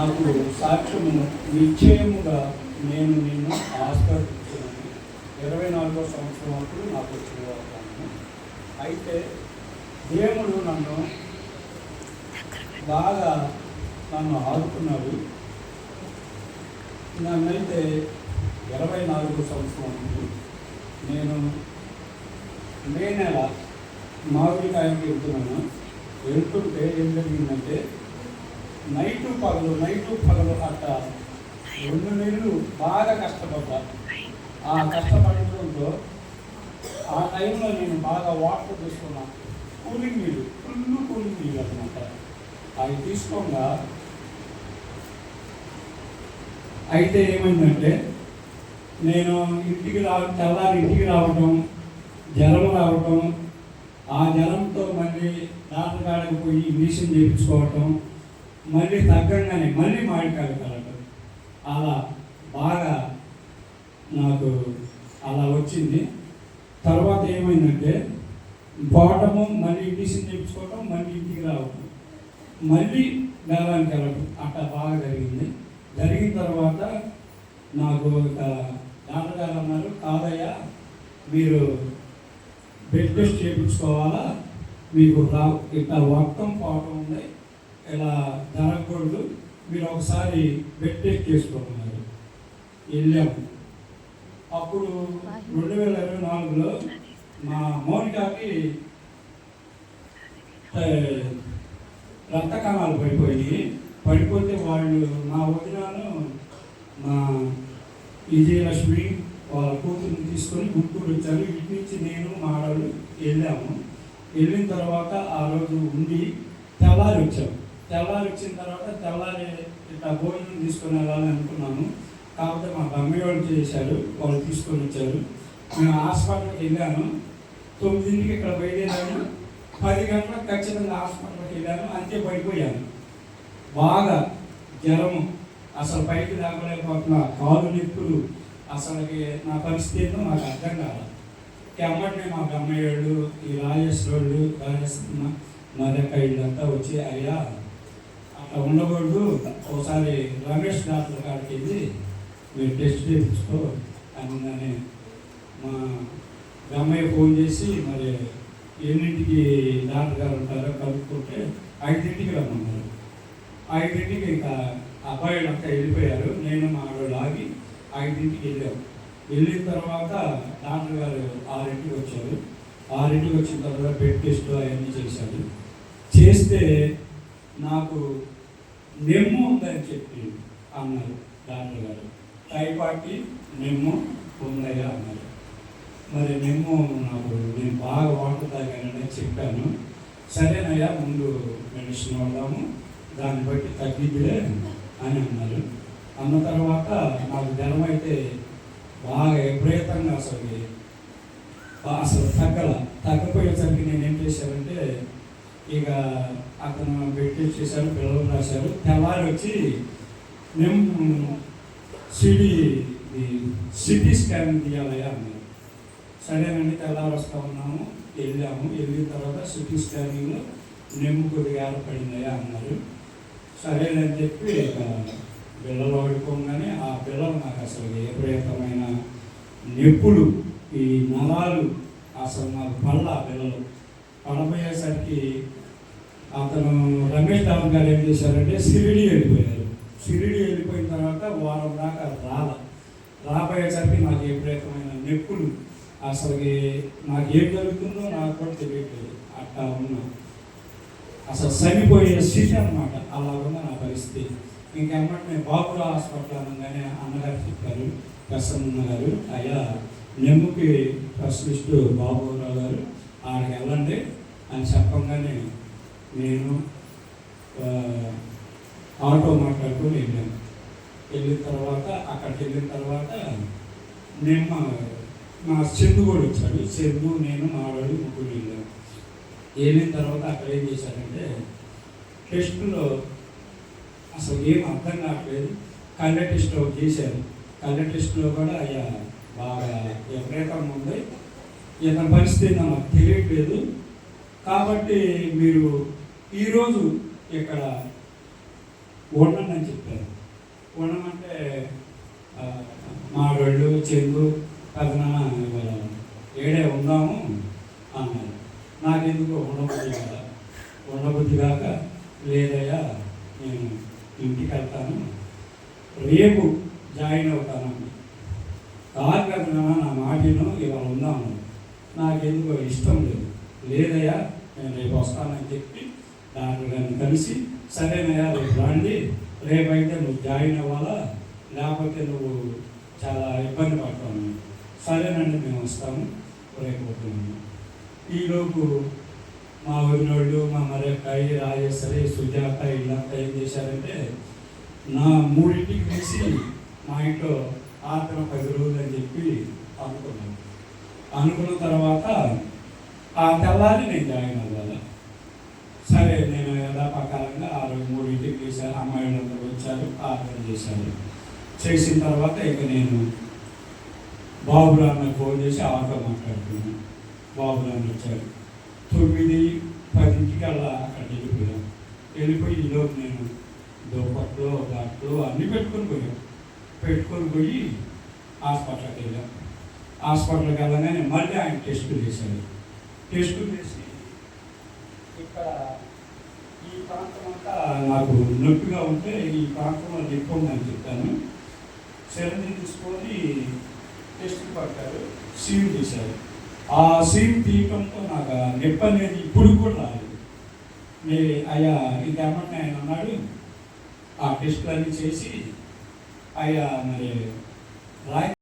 నాకు సాక్ష్యము నిశ్చయముగా నేను నిన్ను ఆస్వాదించాను ఇరవై నాలుగో సంవత్సరం అప్పుడు నాకు వచ్చిన అయితే దేవుడు నన్ను బాగా నన్ను ఆదుకున్నాడు. నన్నైతే ఇరవై నాలుగు సంవత్సరం అప్పుడు నేను మే నెల మామిడికాయకి వెళ్తున్నాను వెళ్తుంటే ఏం జరిగిందంటే నైటు పగలు నైటు పగలు అట్ట రెండు నెలలు బాగా కష్టపడ్డా. ఆ కష్టపడడంతో ఆ టైంలో నేను బాగా వాటర్ తీసుకున్నా. కూలింగ్ నీళ్ళు ఫుల్ కూలింగ్ నీళ్ళు అనమాట అవి తీసుకోగా అయితే ఏమైందంటే నేను ఇంటికి రా తెల్లారి ఇంటికి రావటం జ్వరం రావటం ఆ జ్వరంతో మళ్ళీ డాక్టర్ పోయి ఇంజక్షన్ చేయించుకోవటం మళ్ళీ తగ్గంగానే మళ్ళీ మాడికాయలు కలగడం అలా బాగా నాకు అలా వచ్చింది. తర్వాత ఏమైందంటే పోవటము మళ్ళీ ఇండిషన్ చేయించుకోవటం మళ్ళీ ఇంటికి రావటం. మళ్ళీ గాలానికి వెళ్ళటం అట్లా బాగా జరిగింది. జరిగిన తర్వాత నాకు ఒక డాక్టర్ గారు అన్నారు కాదయ్యా మీరు బెడ్ టెస్ట్ చేయించుకోవాలా? మీకు రా ఇట్లా వర్తం పోవటం ఉంది. ఇలా జరగకూడదు మీరు ఒకసారి బెడ్ టెస్ట్ చేసుకోమన్నారు. వెళ్ళాము అప్పుడు రెండు వేల ఇరవై నాలుగులో మా మౌనికాకి రక్త కణాలు పడిపోయి పడిపోతే వాళ్ళు మా వదినాను మా విజయలక్ష్మి వాళ్ళ కూతురుని తీసుకొని గుంటూరు వచ్చారు. ఇటు నుంచి నేను మా ఆడవాళ్ళు వెళ్ళాము. వెళ్ళిన తర్వాత ఆ రోజు ఉండి తెల్లారి వచ్చాము తెల్లారి వచ్చిన తర్వాత తెల్లారి ఇట్లా భోజనం తీసుకొని వెళ్ళాలని అనుకున్నాము. కాకపోతే మా అమ్మాయి వాళ్ళు చేశారు వాళ్ళు తీసుకొని వచ్చారు. మేము హాస్పిటల్కి వెళ్ళాను. తొమ్మిదింటికి ఇక్కడ బయలుదేరాను. పది గంటలకు ఖచ్చితంగా హాస్పిటల్కి వెళ్ళాను. అంతే పడిపోయాను. బాగా జ్వరము. అసలు పైకి లేకపోలేకపోతున్నా కాలు నొప్పులు. అసలుకి నా పరిస్థితి ఏంటో నాకు అర్థం కాదు ఎమ్మటినే మా అమ్మాయిళ్ళు ఈ రాజేశ్వరుడు రాజేశ్వర మా మరొక వీళ్ళంతా వచ్చి అయ్యా ఉండకూడదు ఒకసారి రమేష్ డాక్టర్ కాడికి వెళ్ళి మీరు టెస్ట్ చేయించుకో అని మా అమ్మాయి ఫోన్ చేసి మరి ఎన్నింటికి డాక్టర్ గారు ఉంటారో కలుపుకుంటే ఐదింటికి రమ్మన్నారు. ఐదింటికి ఇంకా అబ్బాయిలు అంతా వెళ్ళిపోయారు. నేను మా ఆడవాళ్ళు ఆగి ఐదింటికి వెళ్ళాము వెళ్ళిన తర్వాత డాక్టర్ గారు ఆరింటికి వచ్చారు. ఆరింటికి వచ్చిన తర్వాత బెడ్ టెస్ట్ అవన్నీ చేశారు. చేస్తే నాకు నెమ్ము ఉందని చెప్పి అన్నారు డాక్టర్ గారు. టైపాటి నెమ్ము ఉందయ్యా అన్నారు. మరి నెమ్ము నాకు నేను బాగా వాటర్ తాగానని చెప్పాను. సరేనయ్యా ముందు మెడిసిన్ వాడదాము దాన్ని బట్టి తగ్గిద్దిలే అని అన్నారు. అన్న తర్వాత నాకు జ్వరం అయితే బాగా విపరీతంగా అసలు అసలు తగ్గల తగ్గిపోయేసరికి నేను ఇక అతను పెట్టి చేశారు పిల్లలు రాశారు. తెల్లారి వచ్చి మేము సిటీ సిటీ స్కాన్ తీయాలయ్యా అన్నారు. సరేనండి తెల్లారి వస్తూ ఉన్నాము వెళ్ళాము. వెళ్ళిన తర్వాత సిటీ స్కానింగ్లో నెమ్ము కొద్దిగా ఏర్పడిందయ్యా అన్నారు. సరేనని చెప్పి ఇక బిళ్ళలు పడుకోగానే ఆ పిల్లలు నాకు అసలు విపరీతమైన నొప్పులు. ఈ నరాలు అసలు నాకు పళ్ళ ఆ పిల్లలు. పడబోయేసరికి అతను రమేష్ రావు గారు ఏం చేశారంటే సిరిడి వెళ్ళిపోయారు. సిరిడి వెళ్ళిపోయిన తర్వాత వారం దాకా రాల. రాబోయేసరికి నాకు ప్రయత్నమైన నొప్పులు అసలు నాకు ఏం జరుగుతుందో నాకు కూడా తెలియట్లేదు. అట్టా ఉన్నా అసలు చనిపోయే స్థితి అనమాట అలా ఉన్న నా పరిస్థితి. ఇంకేమంటే నేను బాబురావు హాస్పిటల్ అనగానే అన్నగారు చెప్పారు. ప్రసన్న గారు అయ్యా నెమ్ముకి స్పెషలిస్ట్ బాబురావు గారు ఆడికి వెళ్ళండి అని చెప్పంగానే నేను ఆటో మాట్లాడుకుని వెళ్ళాను. వెళ్ళిన తర్వాత అక్కడికి వెళ్ళిన తర్వాత నేను మా మా చందు కూడా వచ్చాడు. చందు నేను మా ముగ్గురు వెళ్ళాము వెళ్ళిన తర్వాత అక్కడ ఏం చేశారంటే టెస్టులో అసలు ఏం అర్థం కావట్లేదు. కళ్ళ టెస్ట్ ఒకటి చేశారు. కళ్ళ టెస్ట్లో కూడా అయ్యా బాగా ఎవరైతే ఉంది. ఇతని పరిస్థితి నాకు తెలియట్లేదు. కాబట్టి మీరు ఈరోజు ఇక్కడ ఉండండి అని చెప్పారు. ఉండమంటే ఆ, మాడోళ్ళు చెంగు పెదనాన్న ఏడే ఉందాము అన్నారు. నాకెందుకు ఉండబుద్ధి కదా? ఉండబుద్ధి కాక లేదయ్యా నేను ఇంటికి వెళ్తాను. రేపు జాయిన్ అవుతాను కాదు కదనా నా మాటను ఇవాళ ఉందాము. నాకెందుకు ఇష్టం లేదు. లేదయ్యా నేను రేపు వస్తానని చెప్పి డాక్టర్ గారిని కలిసి సరేనయ్యా రేపు రండి. రేపైతే నువ్వు జాయిన్ అవ్వాలా? లేకపోతే నువ్వు చాలా ఇబ్బంది పడతాను సరేనండి మేము వస్తాము. రేపు ఈలోపు మా ఊరినోళ్ళు మా మరొక్కాయి రాజేశ్వరి సుజాత ఇల్లంతా ఏం చేశారంటే నా మూడింటికి తీసి మా ఇంట్లో ఆత్మ పది రోజులు అని చెప్పి అనుకున్నాను అనుకున్న తర్వాత ఆ తెల్లారి నేను జాయిన్ అవ్వాలి? సరే నేను యథాపకాలంగా ఆ రోజు మూడింటికి అమ్మాయి అందరూ వచ్చారు ఆర్డర్ చేశాను చేసిన తర్వాత ఇక నేను బాబురాన్న ఫోన్ చేసి ఆటో మాట్లాడుతున్నాను బాబురాన్న వచ్చారు తొమ్మిది పదింటికి అలా అక్కడ వెళ్ళిపోయాం వెళ్ళిపోయి ఈలోపు నేను దుప్పట్లు బట్టలు అన్నీ పెట్టుకొని పోయాం పెట్టుకొని పోయి హాస్పిటల్కి వెళ్ళాం హాస్పిటల్కి వెళ్ళగానే మళ్ళీ ఆయన టెస్టులు చేశారు టెస్టులు చేసి ఇక్కడ ఈ ప్రాంతం అంతా నాకు నొప్పిగా ఉంటే ఈ ప్రాంతంలో నొప్పి ఉందని చెప్పాను. సిరంజి తీసుకొని టెస్ట్ పట్టారు. సీమ్ తీశారు ఆ సీమ్ తీయటంతో నాకు నొప్పి అనేది ఇప్పుడు కూడా రాలేదు. నే అయ్యా ఇంకేమంటే ఆయన అన్నాడు. ఆ టెస్టులన్నీ చేసి అయ్యా మరి రాయి